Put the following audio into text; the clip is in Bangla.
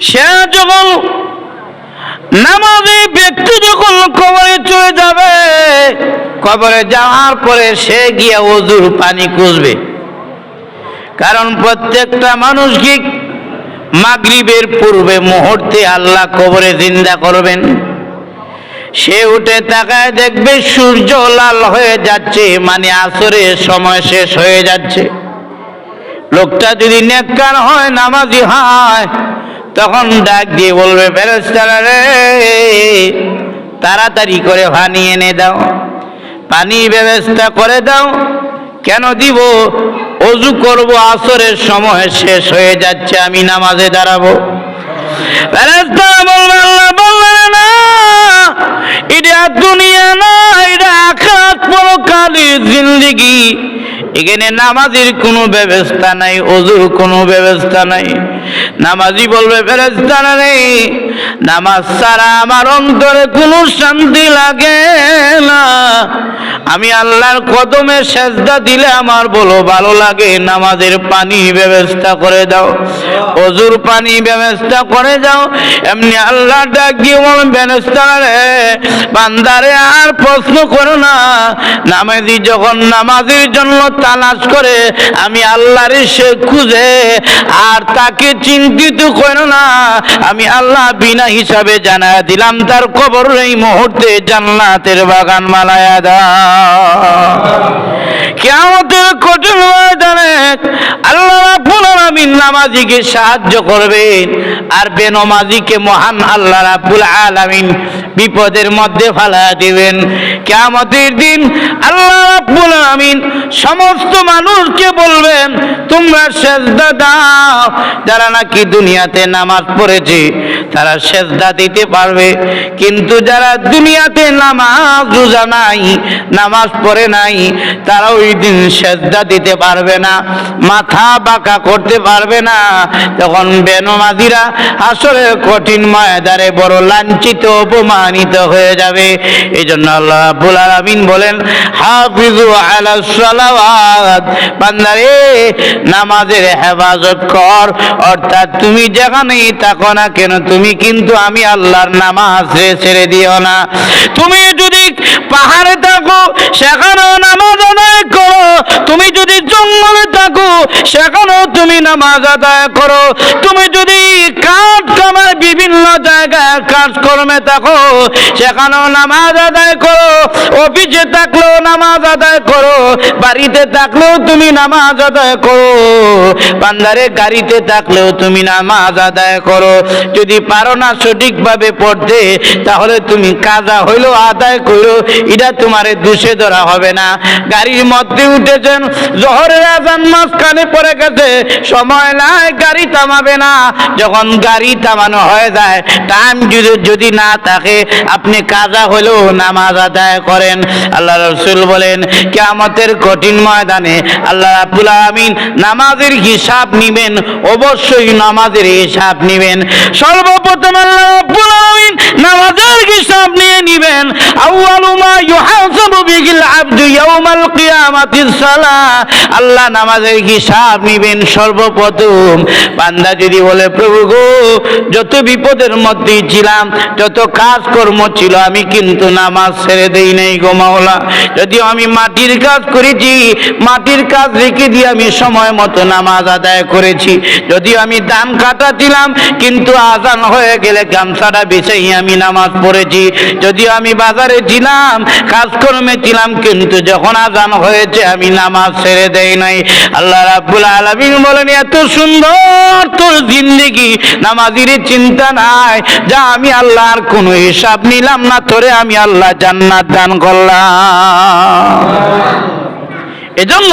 সে যখন নামাজি ব্যক্তি যখন কবরে চলে যাবে, কবরে যাওয়ার পরে সে গিয়ে অজুর পানি খুঁজবে। কারণ প্রত্যেকটা মানুষ কি মাগরিবের পূর্বে মুহূর্তে আল্লাহ কবরে জিন্দা করবেন? সে উঠে তাকায় দেখবে সূর্য লাল হয়ে যাচ্ছে মানে আসরের সময় শেষ হয়ে যাচ্ছে। লোকটা যদি নেককার হয়, নামাজি হয় তখন ডাক দিয়ে বলবে ফেরেস্তারা রে, তাড়াতাড়ি করে পানি এনে দাও। পানি ব্যবস্থা করে দাও। কেন দিব? অজু করব, আসরের সময় শেষ হয়ে যাচ্ছে, আমি নামাজে দাঁড়াবো। এটা দুনিয়া না, এটা আখাত পরকালের জিন্দিগি। এখানে নামাজির কোনো ব্যবস্থা নাই, অজুর কোনো ব্যবস্থা নাই। নামাজি বলবে ফেরেস্তা নেই নামাজ ছাড়া আমার অন্তরে কোনো শান্তি লাগে না। আমি আল্লাহর কদমে সেজদা দিলে আমার বলো, ভালো লাগে? নামাজের পানি ব্যবস্থা করে দাও। অজুর পানি ব্যবস্থা করে দাও। এমনি আল্লাহ বান্দারে আর প্রশ্ন করো না। নামাজি যখন নামাজের জন্য তালাশ করে, আমি আল্লাহর সে খুঁজে আর তাকে চিন্তিত করো না। আমি আল্লাহ বিনা হিসাবে জানা দিলাম, তার কবর এই মুহূর্তে জান্নাতের বাগান মালায়া দা কেমতের কঠিন ময়দানে আল্লাহ নামাজিকে সাহায্য করবেন। আর বেনমাজিকে মহান আল্লাহ রাব্বুল আলামিন বিপদের মধ্যে ফালা দিবেন। কেমতের দিন আল্লাহ আলামিন সমস্ত মানুষকে বলবেন, তোমরা সেজদা দাও। যারা নাকি দুনিয়াতে নামাজ পড়েছে, তারা সেজদা দিতে পারবে। কিন্তু যারা দুনিয়াতে নামাজ রোজা নাই, নামাজ পড়ে নাই, তারা ওই দিন সেজদা দিতে পারবে না, মাথা বাঁকা করতে পারবে না। তখন বেনমাজিরা আসলে কঠিন ময়দারে বড় লাঞ্ছিত অপমানিত হয়ে যাবে। এই জন্য আল্লাহ রাব্বুল আলামিন বলেন হাফিজু আলা সালাওয়াত। বান্দারে, নামাজের হেফাজত কর। অর্থাৎ তুমি যেখানেই থাকো না কেন, তুমি কিন্তু আমি আল্লাহর নামাজ ছেড়ে দিও না। তুমি যদি পাহাড়ে থাকো, সেখানেও নামাজ আদায় করো। তুমি যদি জঙ্গলে থাকো, সেখানেও তুমি নামাজ আদায় করো। তুমি যদি বিভিন্ন জায়গায় কাজকর্মে থাকো, সেখানেও নামাজ আদায় করো, অফিসে থাকলেও নামাজ আদায় করো, বাড়িতে থাকলেও তুমি নামাজ আদায় করো, বান্দারে গাড়িতে থাকলেও তুমি নামাজ আদায় করো। যদি পারো না সঠিকভাবে পড়তে, তাহলে তুমি কাজা হইল আদায় করো, এটা তোমারে দুষে ধরা হবে না। গাড়ির মধ্যে উঠেছেন, জহরের আজান মাঝখানে পড়ে গেছে, সময় নাই, গাড়ি থামাবে না। যখন গাড়ি থামানো হয়ে যায়। টাইম যদি যদি না থাকে, আপনি কাজা হলেও নামাজ আদায় করেন। আল্লাহ রসুল বলেন, কেয়ামতের কঠিন ময়দানে আল্লাহ রাব্বুল আমিন নামাজের হিসাব নিবেন, অবশ্যই নামাজের হিসাব নিবেন। সর্বপ্রথম আল্লাহ রাব্বুল আমিন নামাজের হিসাব নিয়ে নিবেন। আউয়ালু ইউহাসাবু বিহিল আবদু ইয়াউমাল কিয়ামাতিস সালাহ আল্লাহ নামাজের হিসাব নিবেন সর্বপ্রথম। বান্দা যদি বলে, প্রভু গো, যত বিপদের মধ্যেই ছিলাম, যত কাজকর্ম ছিল, আমি কিন্তু নামাজ ছেড়ে দেই নাই গো মাওলা। যদিও আমি মাটির কাজ করেছি, মাটির কাজ রেখে দিয়ে আমি সময় মতো নামাজ আদায় করেছি। যদিও আমি দান কাটাছিলাম, কিন্তু আজান হয়ে গেলে গামছাটা বেছেই আমি নামাজ পড়েছি। যদিও আমি বাজারে ছিলাম, কাজকর্মে ছিলাম, কিন্তু যখন আজান হয়েছে, আমি নামাজ ছেড়ে দেই নাই। আল্লাহ রাব্বুল আলামিন বলেন, এত সুন্দর তোর জিন্দেগি। নামাজির চিন্তা নাই। যা আমি আল্লাহর কোনো হিসাব নিলাম না, তোরে আমি আল্লাহ জান্নাত দান করলাম। এজন্য